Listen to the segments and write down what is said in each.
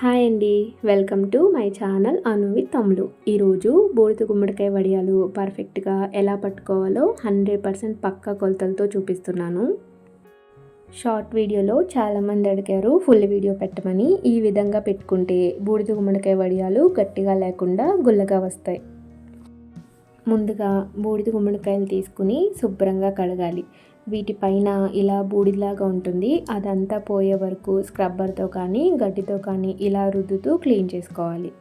Hi అండి. Welcome to my channel Anu with తమ్ముడు ఈరోజు బూడిద గుమ్మడికాయ వడియాలు పర్ఫెక్ట్గా ఎలా పట్టుకోవాలో హండ్రెడ్ పర్సెంట్ పక్కా కొలతలతో చూపిస్తున్నాను. షార్ట్ వీడియోలో చాలామంది అడిగారు ఫుల్ వీడియో పెట్టమని. ఈ విధంగా పెట్టుకుంటే బూడిద గుమ్మడికాయ వడియాలు గట్టిగా లేకుండా గుల్లగా వస్తాయి. ముందుగా బూడిద గుమ్మడికాయలు తీసుకుని శుభ్రంగా కడగాలి. వీటిపైన ఇలా బూడిలాగా ఉంటుంది. అదంతా పోయే వరకు స్క్రబ్బర్తో కానీ గడ్డితో కానీ ఇలా రుద్దుతూ క్లీన్ చేసుకోవాలి.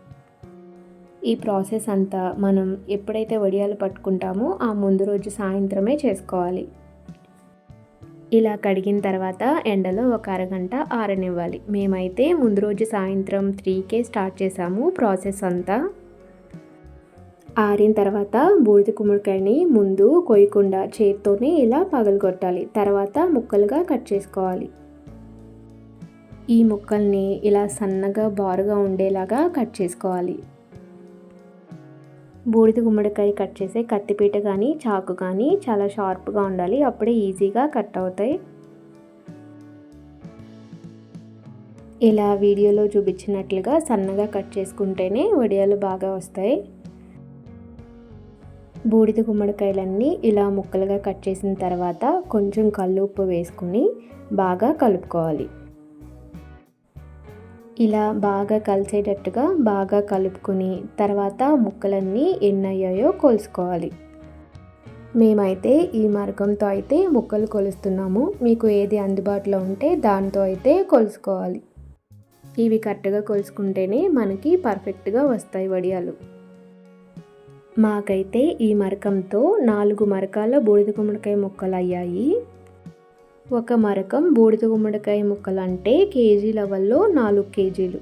ఈ ప్రాసెస్ అంతా మనం ఎప్పుడైతే వడియాలు పట్టుకుంటామో ఆ ముందు రోజు సాయంత్రమే చేసుకోవాలి. ఇలా కడిగిన తర్వాత ఎండలో ఒక అరగంట ఆరనివ్వాలి. మేమైతే ముందు రోజు సాయంత్రం త్రీకే స్టార్ట్ చేసాము ప్రాసెస్ అంతా. ఆరిన తర్వాత బూడిద కుమ్మడికాయని ముందు కొయ్యకుండా చేతితోనే ఇలా పగలగొట్టాలి. తర్వాత ముక్కలుగా కట్ చేసుకోవాలి. ఈ ముక్కల్ని ఇలా సన్నగా బారుగా ఉండేలాగా కట్ చేసుకోవాలి. బూడిద గుమ్మడికాయ కట్ చేసే కత్తిపీట కానీ చాకు కానీ చాలా షార్ప్గా ఉండాలి. అప్పుడే ఈజీగా కట్ అవుతాయి. ఇలా వీడియోలో చూపించినట్లుగా సన్నగా కట్ చేసుకుంటేనే వడియాలు బాగా వస్తాయి. బూడిద గుమ్మడికాయలన్నీ ఇలా ముక్కలుగా కట్ చేసిన తర్వాత కొంచెం కళ్ళు ఉప్పు వేసుకుని బాగా కలుపుకోవాలి. ఇలా బాగా కలిసేటట్టుగా బాగా కలుపుకొని తర్వాత ముక్కలన్నీ ఎన్నయ్యాయో కొలుసుకోవాలి. మేమైతే ఈ మార్గంతో అయితే ముక్కలు కొలుస్తున్నాము. మీకు ఏది అందుబాటులో ఉంటే దాంతో అయితే కొలుసుకోవాలి. ఇవి కరెక్ట్గా కొలుసుకుంటేనే మనకి పర్ఫెక్ట్గా వస్తాయి వడియాలు. మాకైతే ఈ మరకంతో నాలుగు మరకాల బూడిద గుమ్మడికాయ ముక్కలు అయ్యాయి. ఒక మరకం బూడిద గుమ్మడికాయ ముక్కలు అంటే కేజీ లెవెల్లో నాలుగు కేజీలు.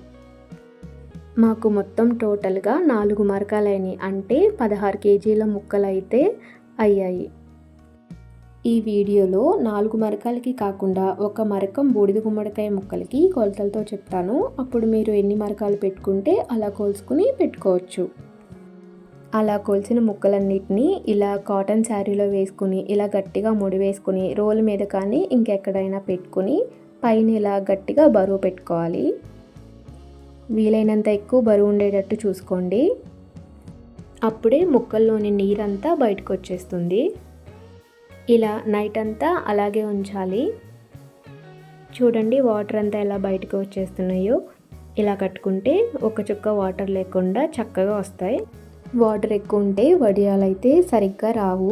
మాకు మొత్తం టోటల్గా నాలుగు మరకాలైనవి అంటే పదహారు కేజీల ముక్కలు అయితే అయ్యాయి. ఈ వీడియోలో నాలుగు మరకాలకి కాకుండా ఒక మరకం బూడిద గుమ్మడికాయ ముక్కలకి కొలతలతో చెప్తాను. అప్పుడు మీరు ఎన్ని మరకాలు పెట్టుకుంటే అలా కోల్చుకుని పెట్టుకోవచ్చు. అలా కొలిసిన ముక్కలన్నిటినీ ఇలా కాటన్ శారీలో వేసుకుని ఇలా గట్టిగా ముడి వేసుకుని రోల్ మీద కానీ ఇంకెక్కడైనా పెట్టుకుని పైన ఇలా గట్టిగా బరువు పెట్టుకోవాలి. వీలైనంత ఎక్కువ బరువు ఉండేటట్టు చూసుకోండి. అప్పుడే ముక్కల్లోని నీరంతా బయటకు వచ్చేస్తుంది. ఇలా నైట్ అంతా అలాగే ఉంచాలి. చూడండి వాటర్ అంతా ఎలా బయటకు వచ్చేస్తున్నాయో. ఇలా కట్టుకుంటే ఒక చుక్క వాటర్ లేకుండా చక్కగా వస్తాయి. వాటర్ ఎక్కువ ఉంటే వడియాలు అయితే సరిగ్గా రావు.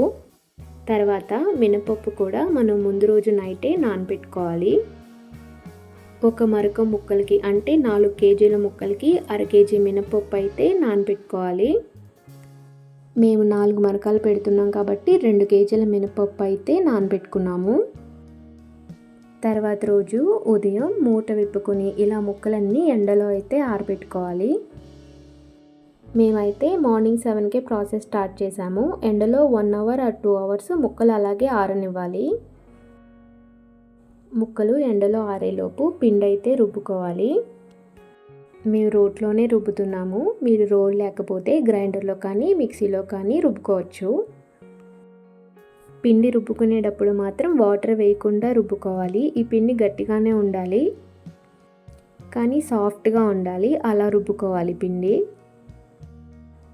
తర్వాత మినపప్పు కూడా మనం ముందు రోజు నైటే నానబెట్టుకోవాలి ఒక మరక ముక్కలకి అంటే నాలుగు కేజీల ముక్కలకి అర కేజీ మినపప్పు అయితే నానబెట్టుకోవాలి మేము నాలుగు మరకాలు పెడుతున్నాం కాబట్టి రెండు కేజీల మినపప్పు అయితే నానబెట్టుకున్నాము తర్వాత రోజు ఉదయం మూట విప్పుకొని ఇలా ముక్కలన్నీ ఎండలో అయితే ఆరబెట్టుకోవాలి. మేమైతే మార్నింగ్ సెవెన్కే ప్రాసెస్ స్టార్ట్ చేసాము ఎండలో one hour or two hours ముక్కలు అలాగే ఆరనివ్వాలి. ముక్కలు ఎండలో ఆరేలోపు పిండి అయితే రుబ్బుకోవాలి. మేము రోట్లోనే రుబ్బుతున్నాము. మీరు రోల్ లేకపోతే గ్రైండర్లో కానీ మిక్సీలో కానీ రుబ్బుకోవచ్చు. పిండి రుబ్బుకునేటప్పుడు మాత్రం వాటర్ వేయకుండా రుబ్బుకోవాలి. ఈ పిండి గట్టిగానే ఉండాలి. కానీ సాఫ్ట్గా ఉండాలి. అలా రుబ్బుకోవాలి పిండి.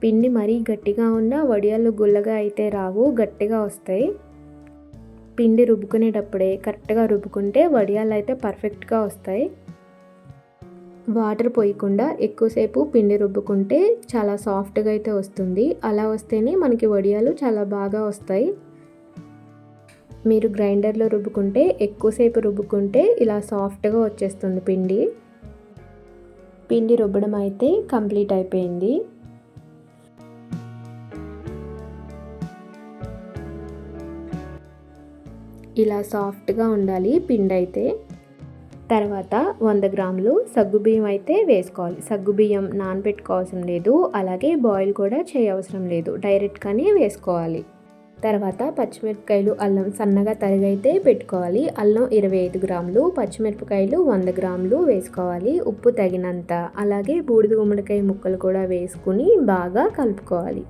పిండి మరీ గట్టిగా ఉన్న వడియాలు గుల్లగా అయితే రావు గట్టిగా వస్తాయి. పిండి రుబ్బుకునేటప్పుడే కరెక్ట్గా రుబ్బుకుంటే వడియాలు అయితే పర్ఫెక్ట్గా వస్తాయి. వాటర్ పోయకుండా ఎక్కువసేపు పిండి రుబ్బుకుంటే చాలా సాఫ్ట్గా అయితే వస్తుంది. అలా వస్తేనే మనకి వడియాలు చాలా బాగా వస్తాయి. మీరు గ్రైండర్లో రుబ్బుకుంటే ఎక్కువసేపు రుబ్బుకుంటే ఇలా సాఫ్ట్గా వచ్చేస్తుంది పిండి. పిండి రుబ్బడం అయితే కంప్లీట్ అయిపోయింది. ఇలా సాఫ్ట్గా ఉండాలి పిండి అయితే. తర్వాత వంద గ్రాములు సగ్గుబియ్యం అయితే వేసుకోవాలి. సగ్గుబియ్యం నానబెట్టుకోవాల్సిన లేదు. అలాగే బాయిల్ కూడా చేయవసరం లేదు. డైరెక్ట్గానే వేసుకోవాలి. తర్వాత పచ్చిమిరపకాయలు అల్లం సన్నగా తరిగైతే పెట్టుకోవాలి. అల్లం ఇరవై ఐదు గ్రాములు పచ్చిమిరపకాయలు వంద గ్రాములు వేసుకోవాలి. ఉప్పు తగినంత. అలాగే బూడిద గుమ్మడికాయ ముక్కలు కూడా వేసుకుని బాగా కలుపుకోవాలి.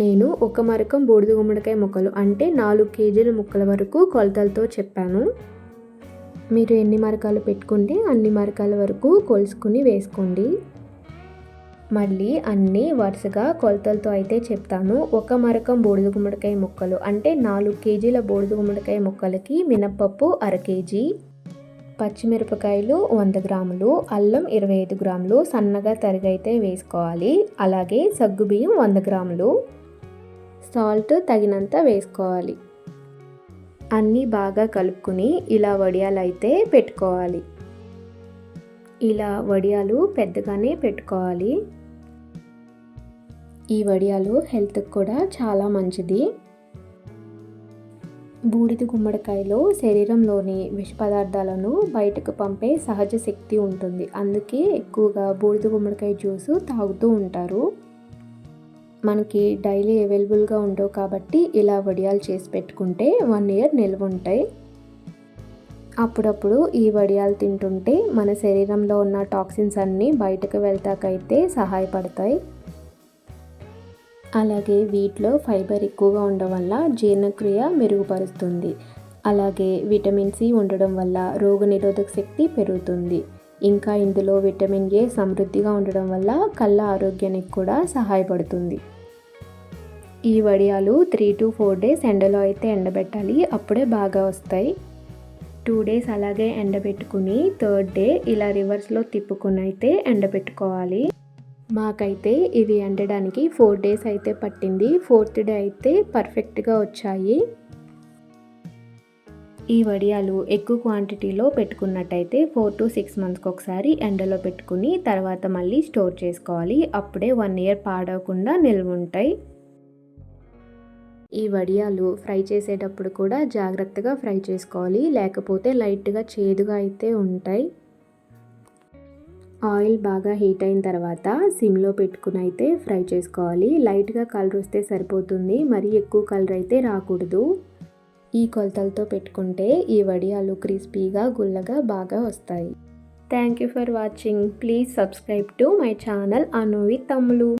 నేను ఒక మరకం బూడిద గుమ్మడికాయ ముక్కలు అంటే నాలుగు కేజీల ముక్కల వరకు కొలతలతో చెప్పాను. మీరు ఎన్ని మరకాలు పెట్టుకుంటే అన్ని మరకాల వరకు కొలుసుకుని వేసుకోండి. మళ్ళీ అన్నీ వరుసగా కొలతలతో అయితే చెప్తాను. ఒక మరకం బూడిద గుమ్మడికాయ ముక్కలు అంటే నాలుగు కేజీల బూడిద గుమ్మడికాయ ముక్కలకి మినప్పప్పు అర కేజీ పచ్చిమిరపకాయలు వంద గ్రాములు అల్లం ఇరవై ఐదు గ్రాములు సన్నగా తరిగైతే వేసుకోవాలి. అలాగే సగ్గుబియ్యం వంద గ్రాములు. సాల్ట్ తగినంత వేసుకోవాలి. అన్నీ బాగా కలుపుకుని ఇలా వడియాలు అయితే పెట్టుకోవాలి. ఇలా వడియాలు పెద్దగానే పెట్టుకోవాలి. ఈ వడియాలు హెల్త్కి కూడా చాలా మంచిది. బూడిద గుమ్మడికాయలో శరీరంలోని విష పదార్థాలను బయటకు పంపే సహజ శక్తి ఉంటుంది. అందుకే ఎక్కువగా బూడిద గుమ్మడికాయ జ్యూసు తాగుతూ ఉంటారు. మనకి డైలీ అవైలబుల్గా ఉండవు కాబట్టి ఇలా వడియాలు చేసి పెట్టుకుంటే వన్ ఇయర్ నిల్వ ఉంటాయి. అప్పుడప్పుడు ఈ వడియాలు తింటుంటే మన శరీరంలో ఉన్న టాక్సిన్స్ అన్నీ బయటకు వెళ్తాకైతే సహాయపడతాయి. అలాగే వీటిలో ఫైబర్ ఎక్కువగా ఉండడం వల్ల జీర్ణక్రియ మెరుగుపరుస్తుంది. అలాగే విటమిన్ సి ఉండడం వల్ల రోగనిరోధక శక్తి పెరుగుతుంది. ఇంకా ఇందులో విటమిన్ ఏ సమృద్ధిగా ఉండడం వల్ల కళ్ళ ఆరోగ్యానికి కూడా సహాయపడుతుంది. ఈ వడియాలు త్రీ టు ఫోర్ డేస్ ఎండలో అయితే ఎండబెట్టాలి. అప్పుడే బాగా వస్తాయి. టూ డేస్ అలాగే ఎండబెట్టుకుని థర్డ్ డే ఇలా రివర్స్లో తిప్పుకుని అయితే ఎండబెట్టుకోవాలి. మాకైతే ఇవి ఎండడానికి ఫోర్ డేస్ అయితే పట్టింది. ఫోర్త్ డే అయితే పర్ఫెక్ట్గా వచ్చాయి. ఈ వడియాలు ఎక్కువ క్వాంటిటీలో పెట్టుకున్నట్టయితే ఫోర్ టు సిక్స్ మంత్స్కి ఒకసారి ఎండలో పెట్టుకుని తర్వాత మళ్ళీ స్టోర్ చేసుకోవాలి. అప్పుడే వన్ ఇయర్ పాడవకుండా నిల్వ ఉంటాయి ఈ వడియాలు ఫ్రై చేసేటప్పుడు కూడా జాగ్రత్తగా ఫ్రై చేసుకోవాలి. లేకపోతే లైట్గా చేదుగా అయితే ఉంటాయి. ఆయిల్ బాగా హీట్ అయిన తర్వాత సిమ్లో పెట్టుకుని అయితే ఫ్రై చేసుకోవాలి. లైట్గా కలర్ వస్తే సరిపోతుంది. మరీ ఎక్కువ కలర్ అయితే రాకూడదు. ఈ కొలతలతో పెట్టుకుంటే ఈ వడియాలు క్రిస్పీగా గుల్లగా బాగా వస్తాయి. Thank you for watching. Please subscribe to my channel అనువి తమ్ములు.